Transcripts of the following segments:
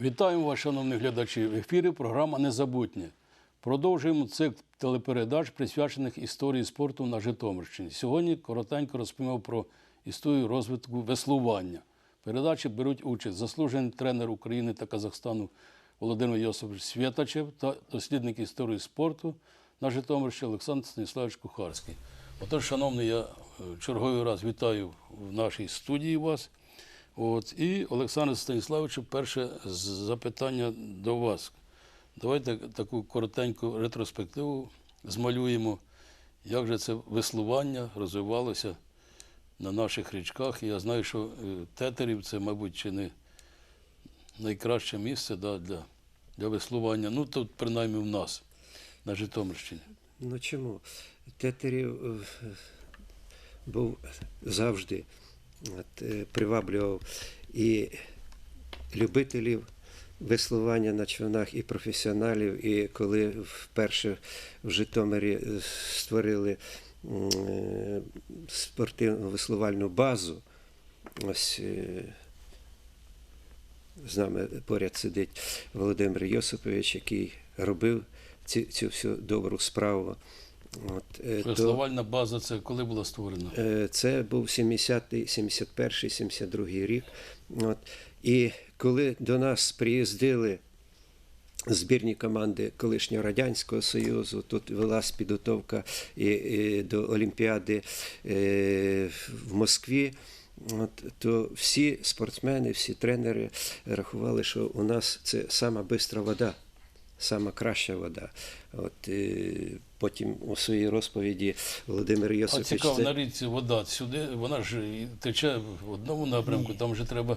Вітаємо вас, шановні глядачі. В ефірі програма Незабутнє. Продовжуємо цикл телепередач, присвячених історії спорту на Житомирщині. Сьогодні коротенько розповімо про історію розвитку веслування. Передачі беруть участь заслужений тренер України та Казахстану Володимир Йосипович Святачев та дослідник історії спорту на Житомирщині Олександр Станіславович Кухарський. Отож, шановний, я е, черговий раз вітаю в нашій студії вас. От, і Олександр Станіславовичу, перше запитання до вас. Давайте таку коротеньку ретроспективу змалюємо, як же це веслування розвивалося на наших річках. І я знаю, що е, тетерів це, мабуть, чи не найкраще місце да, для, для веслування. Ну, тут принаймні в нас, на Житомирщині. Ну чому? Тетерів е, був завжди от, е, приваблював і любителів веслування на човнах, і професіоналів. І коли вперше в Житомирі е, створили е, спортивну веслувальну базу, ось з нами поряд сидить Володимир Йосипович, який робив цю, цю всю добру справу. От, е, то, база це коли була створена? е, це був 70-й, 71-й, 72-й рік. От, і коли до нас приїздили збірні команди колишнього Радянського Союзу, тут велась підготовка і, і до Олімпіади е, в Москві. От, то всі спортсмени, всі тренери рахували, що у нас це сама бистра вода, сама краща вода. От, е, потім у своїй розповіді Володимир А Йосипович цікаво, це- на річці вода сюди, вона ж тече в одному напрямку, там вже треба.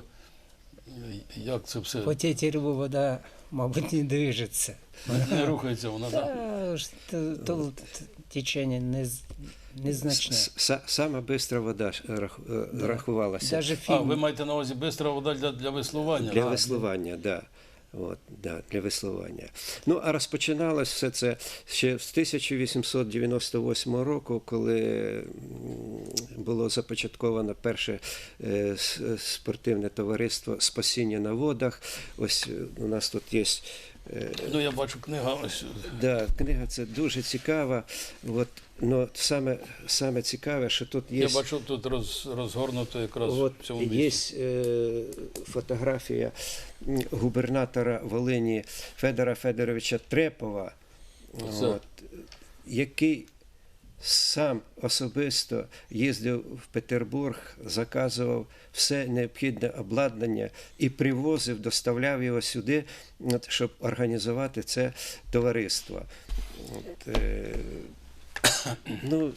е, Як це все? По тетереву вода, мабуть, не движеться. Не рухається вона, так? То- то течення не, незначне. С- са- Сама бистра вода рах- е, рахувалася Даже А, ви маєте на увазі бистра вода для, для веслування? для А, веслування, да. От, да, для веслування. Ну, а розпочиналось все це ще з 1898 року, коли було започатковано перше е, спортивне товариство Спасіння на водах. Ось у нас тут є. Ну, я бачу книга ось. Да, книга це дуже цікава. От, но саме, саме цікаве, що тут є. Я бачу тут роз, розгорнуто якраз От в цьому є е, фотографія губернатора Волині Федора Федоровича Трепова, от, який сам особисто їздив в Петербург, заказував все необхідне обладнання і привозив, доставляв його сюди, щоб організувати це товариство. От, е, ну,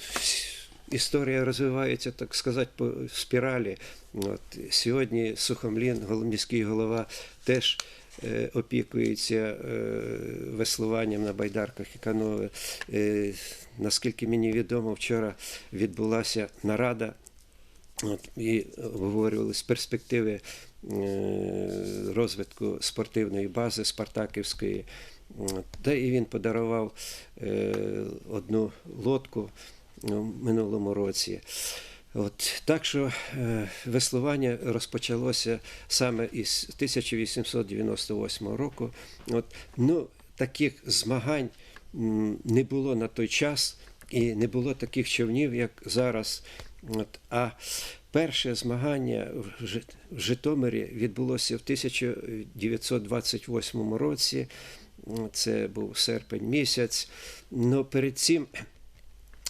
історія розвивається, так сказати, по спіралі. От, сьогодні Сухомлін, міський голова, теж е, опікується е, веслуванням на байдарках і каное. Е, наскільки мені відомо, вчора відбулася нарада. От, і обговорювались перспективи е, розвитку спортивної бази Спартаківської. Та і він подарував е, одну лодку в минулому році. От, так що е, веслування розпочалося саме із 1898 року. От, ну, таких змагань не було на той час і не було таких човнів, як зараз. От, а перше змагання в Житомирі відбулося в 1928 році. Це був серпень місяць. Но перед цим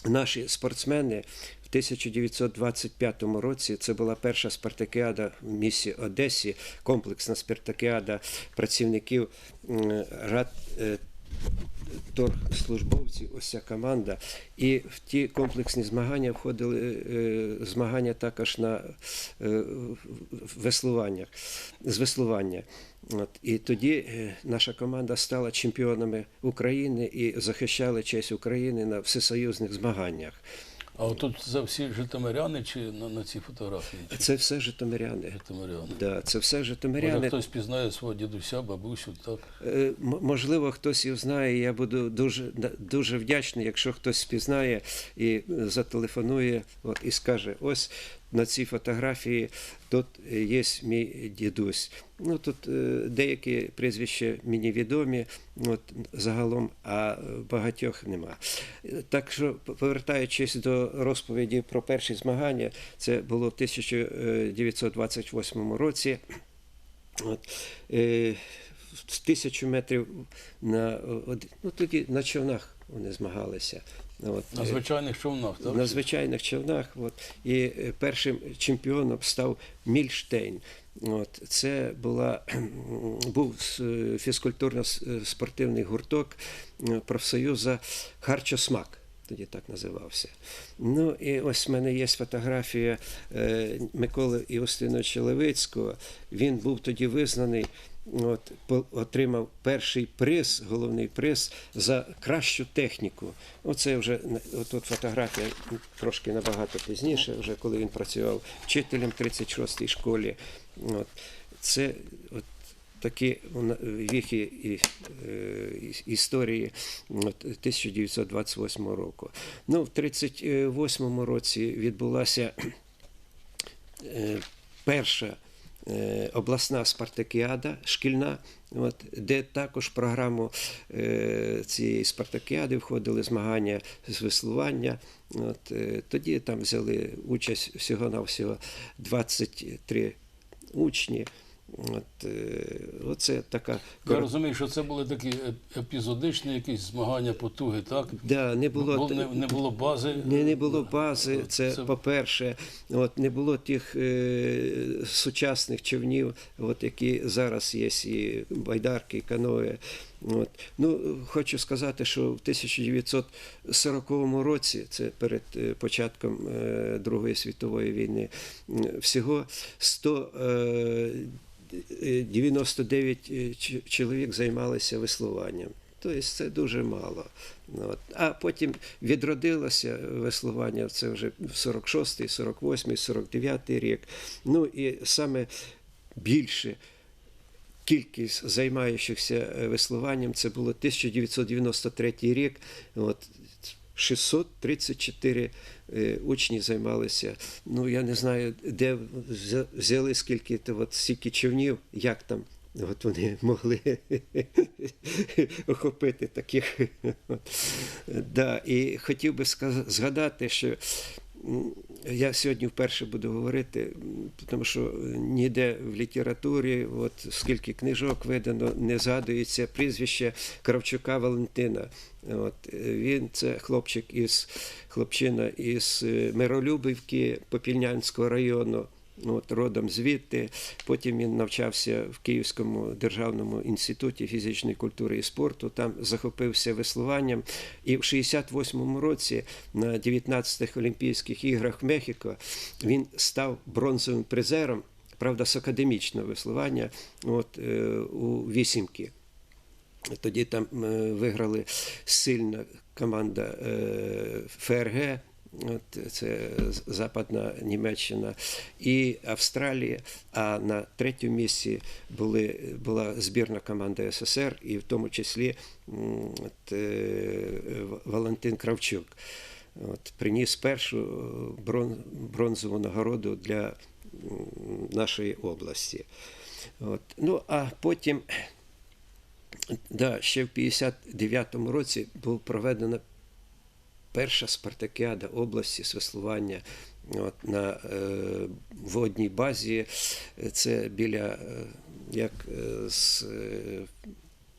наші спортсмени в 1925 році це була перша спартакіада в місті Одесі, комплексна спартакіада працівників рад. Е, торгслужбовців, ось ця команда. І в ті комплексні змагання входили е, змагання також на е, веслуваннях, з веслування. От, і тоді е, наша команда стала чемпіонами України і захищали честь України на всесоюзних змаганнях. А отут це всі житомиряни чи на, на цій фотографії? Чи Це все житомиряни. житомиряни? Да, це все Може, житомиряни. хтось пізнає свого дідуся, бабусю, так? Е, Можливо, хтось його знає. Я буду дуже дуже вдячний, якщо хтось пізнає і е, зателефонує от, і скаже: ось на цій фотографії тут є мій дідусь. Ну, тут е, деякі прізвища мені відомі, от, загалом, а багатьох нема. Е, Так що, повертаючись до розповіді про перші змагання, це було в 1928 році. От, е, тисячу метрів на ну, тоді на човнах вони змагалися. От, На е, звичайних човнах, так? на звичайних човнах. От, і е, першим чемпіоном став Мільштейн. От, це була, був фізкультурно-спортивний гурток е, профсоюзу Харчосмак. Тоді так називався. Ну і ось в мене є фотографія е, Миколи Іостиновича Левицького. Він був тоді визнаний, от, отримав перший приз, головний приз за кращу техніку. Оце вже от, от фотографія трошки набагато пізніше, вже коли він працював вчителем 36-й школі. От, це от, такі віхи і, е, історії от, 1928 року. Ну, в 1938 році відбулася е, перша обласна спартакіада шкільна, от, де також в програму е, цієї спартакіади входили змагання з веслування. От, е, тоді там взяли участь всього-навсього 23 учні. От, е, оце така Я розумію, що це були такі е- епізодичні якісь змагання потуги, так? Да, не було, не, не було бази. Не, не було бази, це, Це- по-перше, от, не було тих е, сучасних човнів, от, які зараз є, і байдарки, і каної. От. Ну, хочу сказати, що в 1940 році, це перед е, початком е, Другої світової війни, всього 100 е, 99 е, чоловік займалися веслуванням. Тобто це дуже мало. От. А потім відродилося веслування, це вже в 46-й, 48-й, 49-й рік. Ну і саме більше кількість займаючихся е, веслуванням це було 1993 рік. От, 634 е, учні займалися. Ну, я не знаю, де взяли скільки то от стільки човнів, як там. От вони могли охопити таких. От. Да, і хотів би згадати, що я сьогодні вперше буду говорити, тому що ніде в літературі, от скільки книжок видано, не згадується прізвище Кравчука Валентина. От, він це хлопчик із хлопчина із е, Миролюбівки Попільнянського району. От, родом звідти. Потім він навчався в Київському державному інституті фізичної культури і спорту. Там захопився веслуванням. І в 68-му році на 19-х Олімпійських іграх в Мехіко він став бронзовим призером, правда, з академічного веслування от, е, у вісімки. Тоді там е, виграли сильна команда е, ФРГ. Це Западна Німеччина і Австралія. А на третьому місці були, була збірна команда СССР, і в тому числі от, е, Валентин Кравчук. От, приніс першу брон, бронзову нагороду для нашої області. От. Ну, а потім Да, ще в 59-му році була проведена перша спартакіада області з веслування от, на е, водній базі. Це біля е, як е, з е,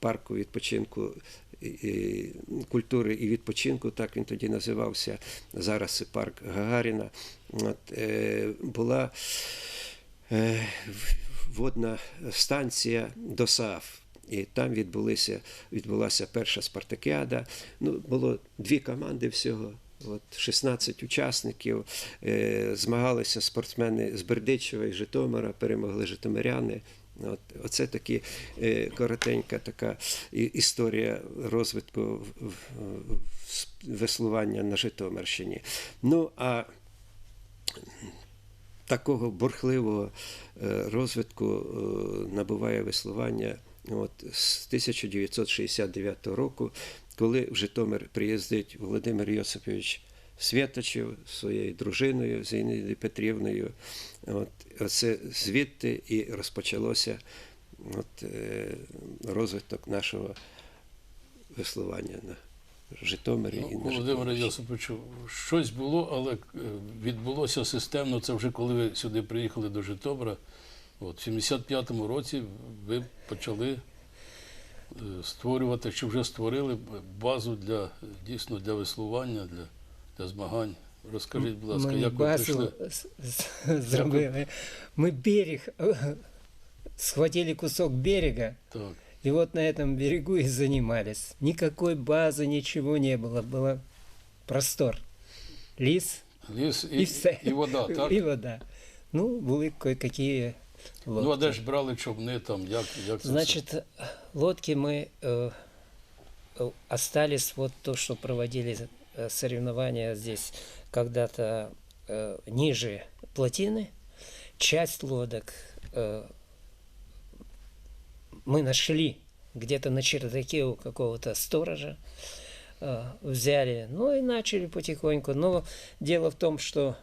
парку відпочинку. і- Культури і відпочинку, так він тоді називався. Зараз це парк Гагаріна. От, е, була е, водна станція ДОСААФ. І там відбулися, відбулася перша спартакіада. Ну, було дві команди всього. От 16 учасників е, змагалися спортсмени з Бердичева і Житомира, перемогли Житомиряни. От, оце такі е, коротенька така історія розвитку в- веслування на Житомирщині. Ну а такого бурхливого е, розвитку е, набуває веслування от, з 1969 року, коли в Житомир приїздить Володимир Йосипович Святочів, своєю дружиною Зінаїдою Петрівною. От, оце звідти і розпочалося от, е, розвиток нашого веслування на Житомирі і Ну, на Володимире Йосиповичу, щось було, але е, відбулося системно. Це вже коли ви сюди приїхали до Житомира. От, в 75-му році ви почали е, створювати, чи вже створили базу для е, дійсно для веслування, для, для змагань. Розкажіть, будь ласка, Ми як ви базу прийшли? з- з- зробили. Ми берег, е, схватили кусок берега, Так. и вот на этом берегу и занимались. Никакой базы, ничего не было. Было простор. Ліс Ліс і, і все. і вода, так? І вода. Ну, були кое-какие лодки. Ну, а де ж брали човни там? Як, як це Значит, лодки мы э, э, остались вот то, что проводили э, соревнования здесь когда-то э, ниже плотины. Часть лодок э, мы нашли где-то на чердаке у какого-то сторожа, э, взяли, ну и начали потихоньку. Но дело в том, что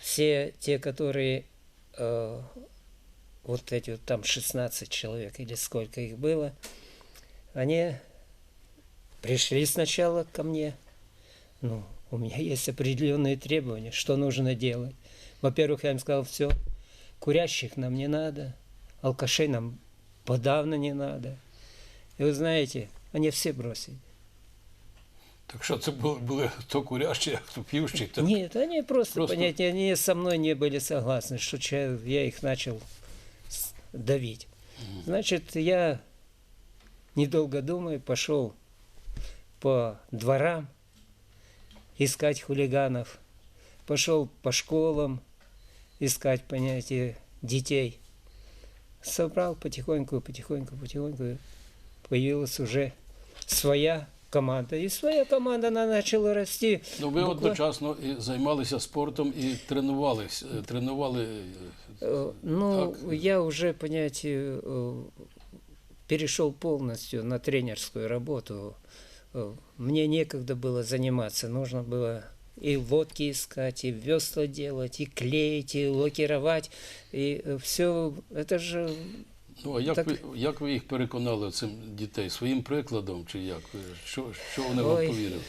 все те, которые э, вот эти вот там 16 человек или сколько их было, они пришли сначала ко мне. Ну, у меня есть определенные требования, что нужно делать. Во-первых, я им сказал, все, курящих нам не надо, алкашей нам подавно не надо. И вы знаете, они все бросили. Так що це були, були хто курящий, а п'ющий? Так? Нет, они просто, Просто- понятия, они со мной не были согласны, что я их начал давить. Значит, я, недолго думая, пошел по дворам искать хулиганов, пошел по школам искать, понятие, детей. Собрал потихоньку, потихоньку, потихоньку. Появилась уже своя команда. И своя команда, она начала расти. Ну, ви Буква- одночасно і займалися спортом і тренувалися, е, тренували. е, Э, Ну, Так. я уже, понятие, э, перешел полностью на тренерскую работу. Э, Мне некогда было заниматься, нужно было и лодки искать, и весла делать, и клеить, и лакировать, и все. Это же Ну, а як, Так. ви, як ви їх переконали цим дітей? Своїм прикладом чи як? Що, що вони Ой, вам повірили?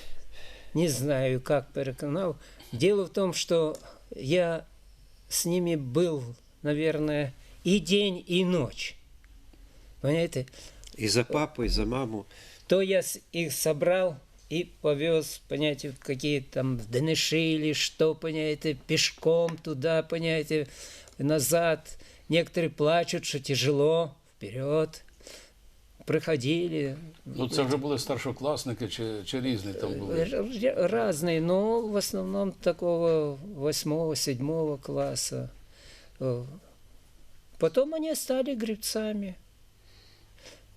не знаю, как переконал. Дело в том, что я с ними был, наверное, и день, и ночь. Понимаете? І за папу, і за маму. то я их собрал и повез, понимаете, в какие там в Деныши или что, понимаете, пешком туда, понимаете, назад. Некоторые плачут, что тяжело, вперед. Проходили. Ну, це вже були старшокласники чи, чи різні там були? Р- р- Разные, но в основном такого восьмого, седьмого класса. Э, Потом они стали гребцами.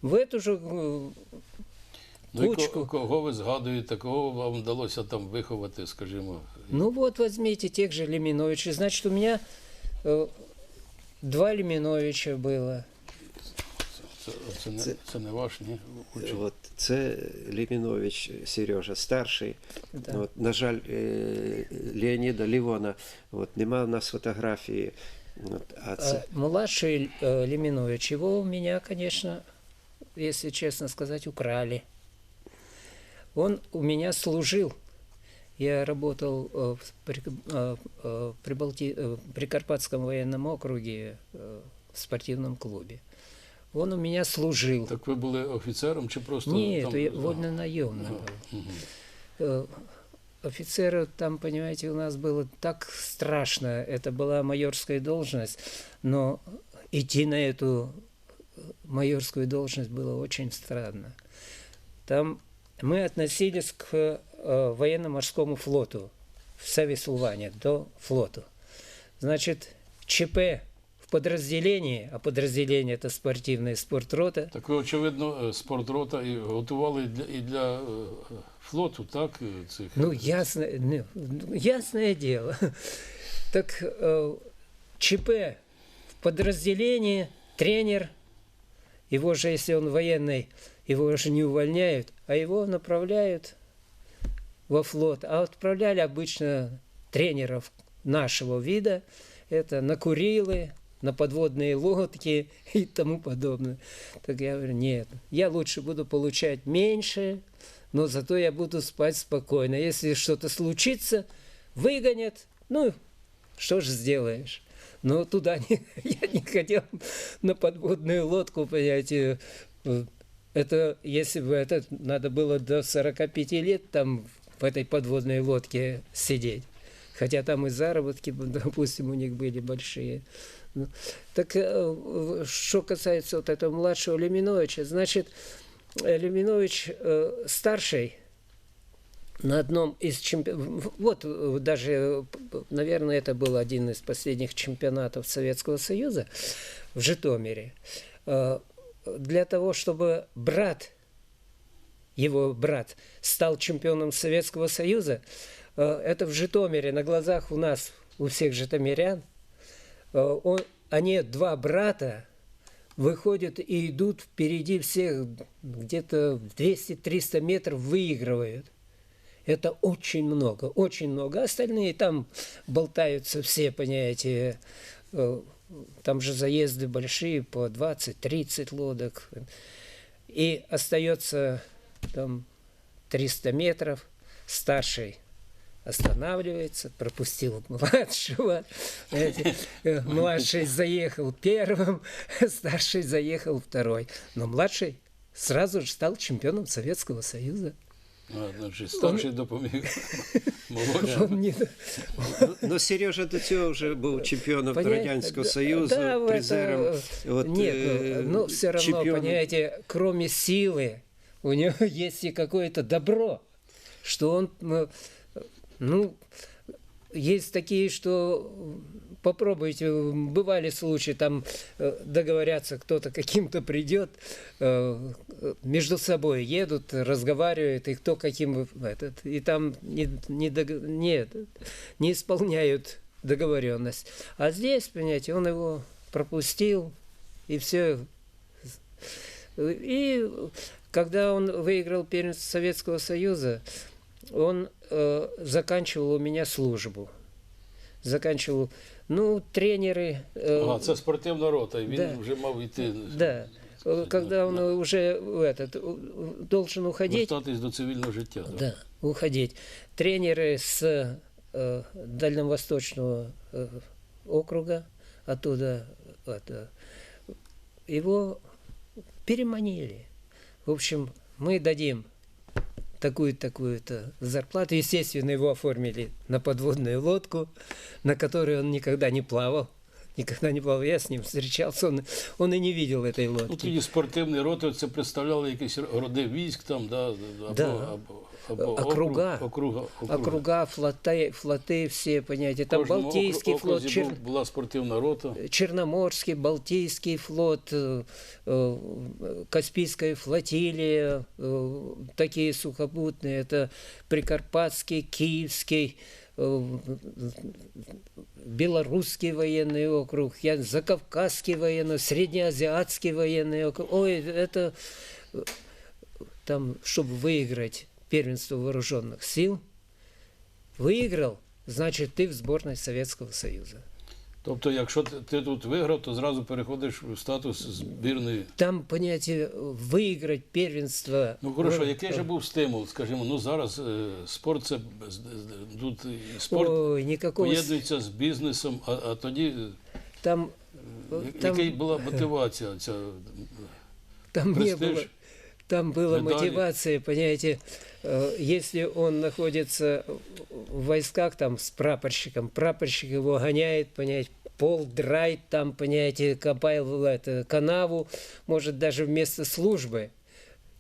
В эту же э, Ну, і ко- кучку. кого ви згадуєте, кого вам вдалося там виховати, скажімо? Ну вот возьмите тех же Леминовичей. Значит, у меня э, два Леминовича было. Це, це, не, Це- це не ваш, ні? Учень? От, це Лімінович Сережа, старший. Да. От, на жаль, е, Леоніда Лівона, от, нема в нас фотографії. От, а це, А младший э, Леминович, его у меня, конечно, если честно сказать, украли. Он у меня служил. я работал э, в э, э, Прибалти- э, Прикарпатском военном округе в спортивном клубе. Он у меня служил. Так ви були офіцером чи просто Нет, там? я вольно-наемный Ага. был. Офицеры там, понимаете, у нас было так страшно. Это была майорская должность, но идти на эту майорскую должность было очень странно. Там мы относились к э, военно-морскому флоту в Савислуване, до флоту. Значит, ЧП в подразделении, а подразделение это спортивная спортрота, Так ви, очевидно, е, спортрота і готували для, і для е, флоту, так? е, Цих? Ну, ясно, ну, ясное дело. Так э, ЧП в подразделении, тренер, его же, если он военный, его же не увольняют, а его направляют во флот, а отправляли обычно тренеров нашего вида, это на Курилы, на подводные лодки и тому подобное. Так я говорю, нет, я лучше буду получать меньше, но зато я буду спать спокойно. Если что-то случится, выгонят, ну, что ж сделаешь. Но туда не, я не хотел на подводную лодку, понимаете. Это, если бы это надо было до 45 лет там в этой подводной лодке сидеть. Хотя там и заработки, допустим, у них были большие. Ну, Так э, что касается вот этого младшего Леминовича, значит, э, Леминович э, старший на одном из чемпионатов, вот э, даже, наверное, это был один из последних чемпионатов Советского Союза в Житомире. Э, Для того, чтобы брат, его брат, стал чемпионом Советского Союза, э, это в Житомире, на глазах у нас, у всех житомирян, э, он, они, два брата, выходят и идут впереди всех, где-то 200-300 метров выигрывают. Это очень много, очень много. Остальные там болтаются все, понимаете, э, там же заезды большие, по 20-30 лодок. И остается там 300 метров, старший останавливается, пропустил младшего, понимаете, э, младший заехал первым, старший заехал второй. Но младший сразу же стал чемпионом Советского Союза. А, значить, старший допоміг молодшому. Он не- Ну, Сережа до цього вже був чемпіоном Понятно, Радянського да, Союзу, да, в призером. это, от, Нет, е, ну все равно, чемпіоном. понимаете, кроме силы, у него есть и какое-то добро, что он, э, ну, есть такие, что попробуйте, бывали случаи, там э, договорятся, кто-то каким-то придет, э, между собой едут, разговаривают, и кто каким этот, и там не, не, дог- нет, не исполняют договоренность. А здесь, понимаете, он его пропустил, и все. И когда он выиграл первенство Советского Союза, он э, заканчивал у меня службу. Заканчивал, ну, тренеры... э, Ага, це спортивна рота, і він Да. вже мав йти. да, Э, когда он уже в этот, у- должен уходить, Вертатись до цивільного життя. так. Да, уходить. Тренеры с э, Дальневосточного э, округа, оттуда это, его переманили. В общем, мы дадим такую-такую-то зарплату. Естественно, его оформили на подводную лодку, на которой он никогда не плавал. Никогда не плавал. Я с ним встречался, он, он и не видел этой Ну, лодки. тоді спортивні роти це представляли якісь роди військ там, да, або, Да. або, або Округа. округа, округа. Округа, флоты, флоты все, понимаете, В там кожному Балтийский окру- флот, окрузі Чер- був- була спортивна рота. Черноморский, Балтийский флот, э, э, Каспийская флотилия, э, такие сухопутные, это Прикарпатский, Киевский, э, Белорусский военный округ, я, Закавказский военный, Среднеазиатский военный округ. Ой, это э, там, чтобы выиграть первенство вооруженных сил, выиграл, значит, ты в сборной Советского Союза. Тобто, якщо ти, ти тут виграв, то зразу переходиш в статус збірної. Там понятие выиграть первенство. Ну хорошо, в- який же був стимул? Скажімо, ну зараз е, спорт це з- з- тут і спорт Ой, никакого. с- поєднується з бізнесом, а, а тоді е, Там, яка там, була мотивація? Ця там не престиж? было. Там была медали? мотивация, понимаете, э, если он находится в войсках там с прапорщиком, прапорщик его гоняет, понимаете, пол драйт там, понимаете, копал это, канаву, может даже вместо службы.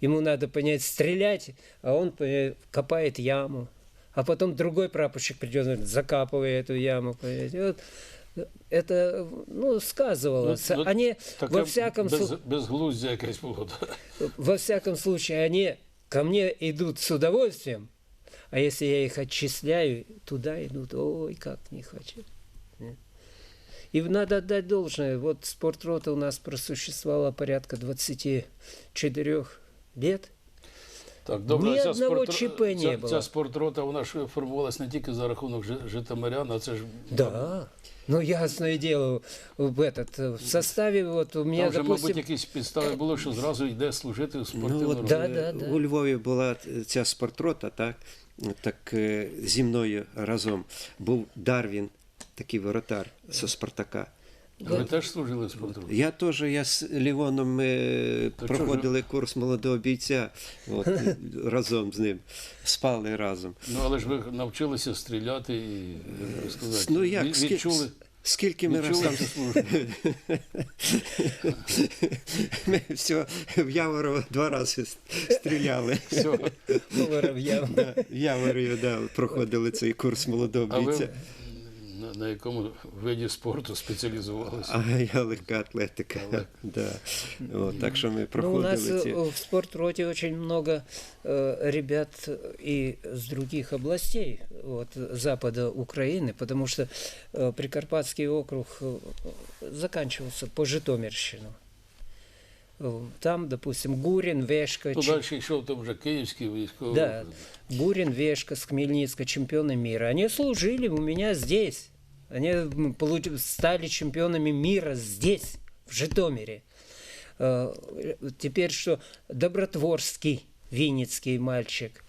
Ему надо, понять, стрелять, а он понимаете, копает яму. А потом другой прапорщик придет, закапывает эту яму. Понимаете. Вот это ну, сказывалось. Ну, Они во всяком без, случае... да. Во всяком случае, они ко мне идут с удовольствием, а если я их отчисляю, туда идут, ой, как не хочу. Нет. И надо отдать должное, вот спортрота у нас просуществовала порядка 24 лет. Так, добре, Ни ця одного спортро- ЧП не ця, было. Ця спортрота вона ж формувалась не тільки за рахунок жи- житомирян, а це ж Да. Ну, ясное дело, в этот, э, в составе, вот у меня, там вже, допустим, мабуть, якісь підстави було, що зразу йде служити в Ну, спортивному от, Да, е, да, да. У Львові була ця спортрота, так, так е, зі мною разом був Дарвін, Такий воротар зі Спартака. Ви теж служили в спортроті? Я теж я з Лівоном ми То проходили курс молодого бійця от, разом з ним, спали разом. Ну, але ж ви навчилися стріляти і, сказати, Ну як, відчули, скільки ми раз там ми все, в Яворово два рази стріляли. Все. В Яворові да, проходили цей курс молодого А ви бійця. на, на якому виді спорту спеціалізувалися? А я легка атлетика. Да. От, так що ми Ну, у нас проходили ці. э, в спортроте очень много э, ребят и с других областей вот, запада Украины, потому что э, Прикарпатский округ э, заканчивался по Житомирщину. Э, Там, допустим, Гурин, Вешка, То Чи- далі йшов там вже київський військовий. да, округ. Бурин, Вешка с Хмельницка, чемпионы мира. Они служили у меня здесь. Они м, получ- стали чемпионами мира здесь, в Житомире. Э, Теперь что? Добротворский, винницкий мальчик.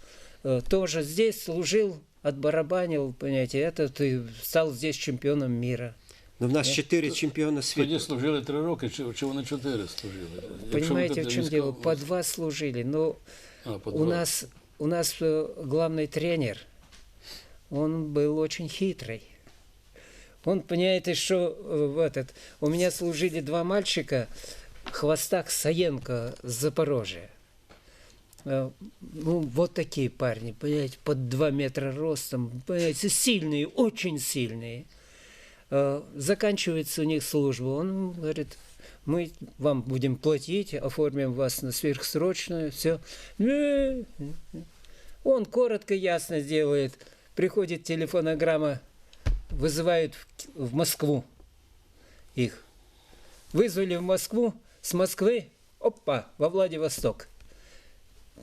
э, Тоже здесь служил, отбарабанил, понимаете, этот и стал здесь чемпионом мира. Ну, в нас чотири чемпіони Тоді світу. служили три роки, чи, чи вони чотири служили? Якщо ви Понимаете, кажете, в чем військово- дело? По два служили. Но А, по у два. нас, у нас э, главный тренер, он был очень хитрый. Он, понимаете, что э, в этот... У меня служили два мальчика, Хвостак Саенко с Запорожья. Э, Ну, вот такие парни, понимаете, под два метра ростом, понимаете, сильные, очень сильные. Э, Заканчивается у них служба, он говорит, мы вам будем платить, оформим вас на сверхсрочную, все. Он коротко, ясно делает. Приходит телефонограмма, вызывают в Москву их. Вызвали в Москву, с Москвы, опа, во Владивосток.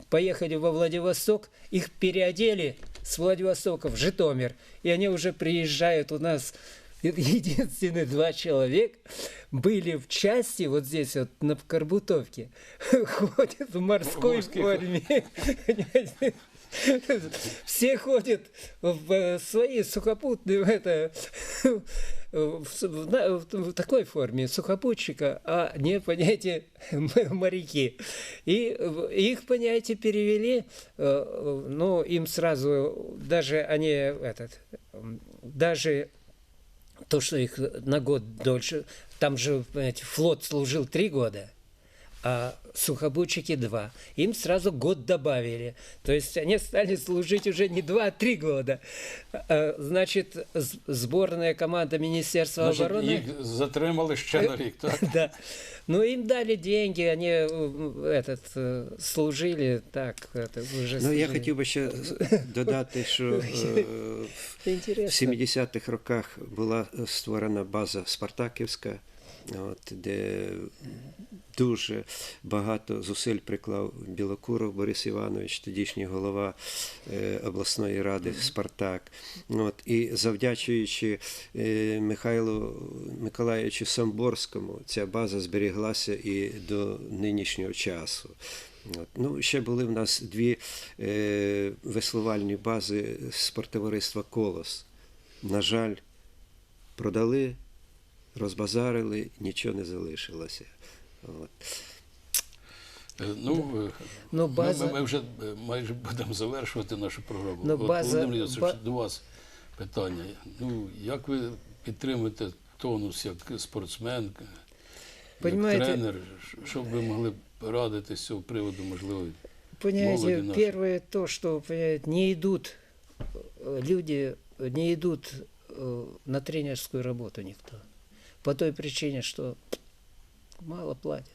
Поехали во Владивосток, их переодели с Владивостока в Житомир. И они уже приезжают у нас, единственные два человека были в части, вот здесь вот на Карбутовке, ходят в морской форме. Все ходят в э, своей сухопутной, в это, в, в в такой форме сухопутчика, а не, м- моряки. И их, понимаете, перевели, э, ну, им сразу, даже они, этот, даже то, что их на год дольше, там же, понимаете, флот служил три года, а сухобутчики два. Им сразу год добавили. То есть они стали служить уже не два, а три года. А, Значит, с- сборная команда Министерства Значить, обороны... їх затримали ще на рік, так? Да. Ну, им дали деньги, они э, этот, э, служили так, это уже Ну, я служили. хотів би ще додати, що е, Это в интересно. 70-х роках була створена база Спартаківська, от, де дуже багато зусиль приклав Білокуров Борис Іванович, тодішній голова е, обласної ради Спартак. От, і завдячуючи е, Михайлу Миколаївичу Самборському, ця база зберіглася і до нинішнього часу. От. Ну, ще були в нас дві е, веслувальні бази спорттовариства Колос. На жаль, продали, розбазарили, нічого не залишилося. От. Е, Ну, е, Ну, ми- база- ми, ми вже е, майже будемо завершувати нашу програму. Ну, От, Володимир ба- до вас питання. Ну, як ви підтримуєте тонус як спортсмен, як тренер? Що б ви могли б радити з цього приводу, можливо? Понимаете, нашей. первое то, что понимаете, не идут э, люди, не идут э, на тренерскую работу никто. По той причине, что мало платят.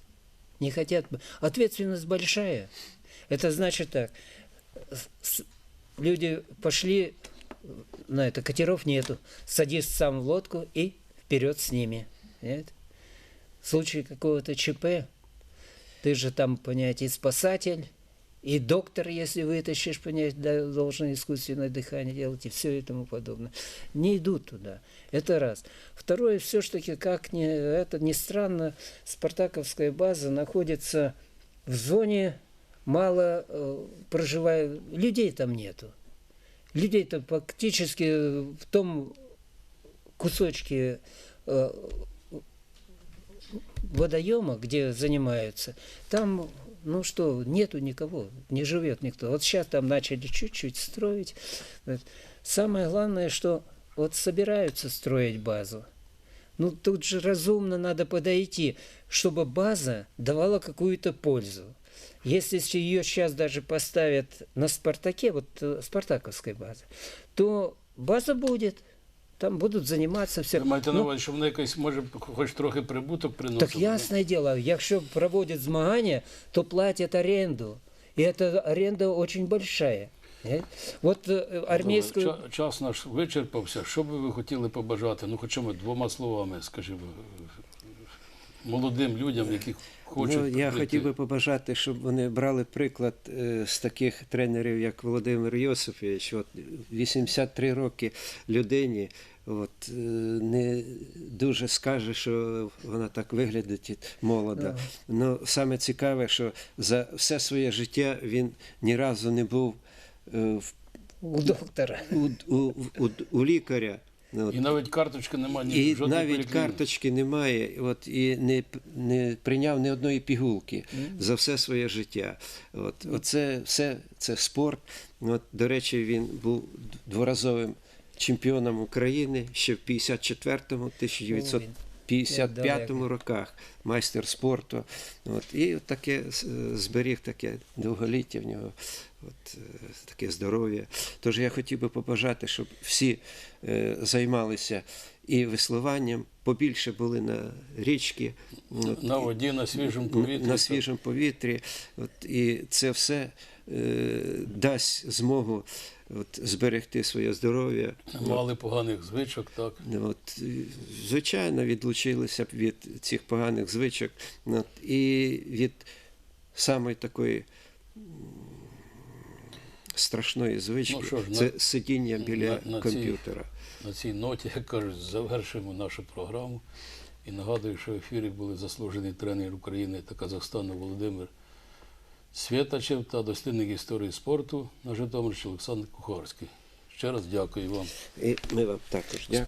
Не хотят. Ответственность большая. Это значит так. Люди пошли на это, катеров нету. Садись сам в лодку и вперед с ними. Понимаете? В случае какого-то ЧП, ты же там, понимаете, спасатель, И доктор, если вытащишь, понять, должен искусственное дыхание делать и все и тому подобное. Не идут туда. Это раз. Второе, все-таки, как ни, это ни странно, Спартаковская база находится в зоне мало э, проживает, людей там нету. Людей-то фактически в том кусочке э, водоема, где занимаются, там, ну что, нету никого, не живет никто. Вот сейчас там начали чуть-чуть строить. Самое главное, что вот собираются строить базу. Ну, тут же разумно надо подойти, чтобы база давала какую-то пользу. Если ее сейчас даже поставят на «Спартаке», вот э, спартаковской базы, то база будет, там будут заниматься все. Ви маєте на увазі, що вона якось може хоч трохи прибуток приносила? Так ясне діло, якщо проводять змагання, то платять оренду. І ця оренда дуже большая. Е? От е, армійську... Час наш вичерпався. Що би ви хотіли побажати? Ну, хоча б двома словами, скажімо, молодим людям, які хочуть. Ну, я прийти. хотів би побажати, щоб вони брали приклад е, з таких тренерів, як Володимир Йосифович. От 83 роки людині. От, е, не дуже скаже, що вона так виглядить молода. Ну, саме цікаве, що за все своє життя він ні разу не був е, в- у доктора. у, у, у, у лікаря. Ну, от. І навіть карточки немає ні І навіть поліклініки. карточки немає, от і не, не прийняв ні одної пігулки за все своє життя. От, оце все це спорт. От, до речі, він був дворазовим чемпіоном України ще в 54-му, 1955 далеко. роках, майстер спорту. От, і от таке зберіг таке довголіття в нього. От, е, таке здоров'я. Тож я хотів би побажати, щоб всі е, займалися і веслуванням, побільше були на річці, от, На воді, на свіжому повітрі. на свіжому повітрі. От, і це все е, дасть змогу от, зберегти своє здоров'я. Мали поганих звичок, так. От, звичайно, відлучилися б від цих поганих звичок от, і від самої такої страшної звички Ну, що ж, це на- сидіння біля на- на цій- комп'ютера. На цій ноті, як кажуть, завершуємо нашу програму. І нагадую, що в ефірі були заслужений тренер України та Казахстану Володимир Святачев та дослідник історії спорту на Житомирщині Олександр Кухарський. Ще раз дякую вам. І ми вам також дякуємо.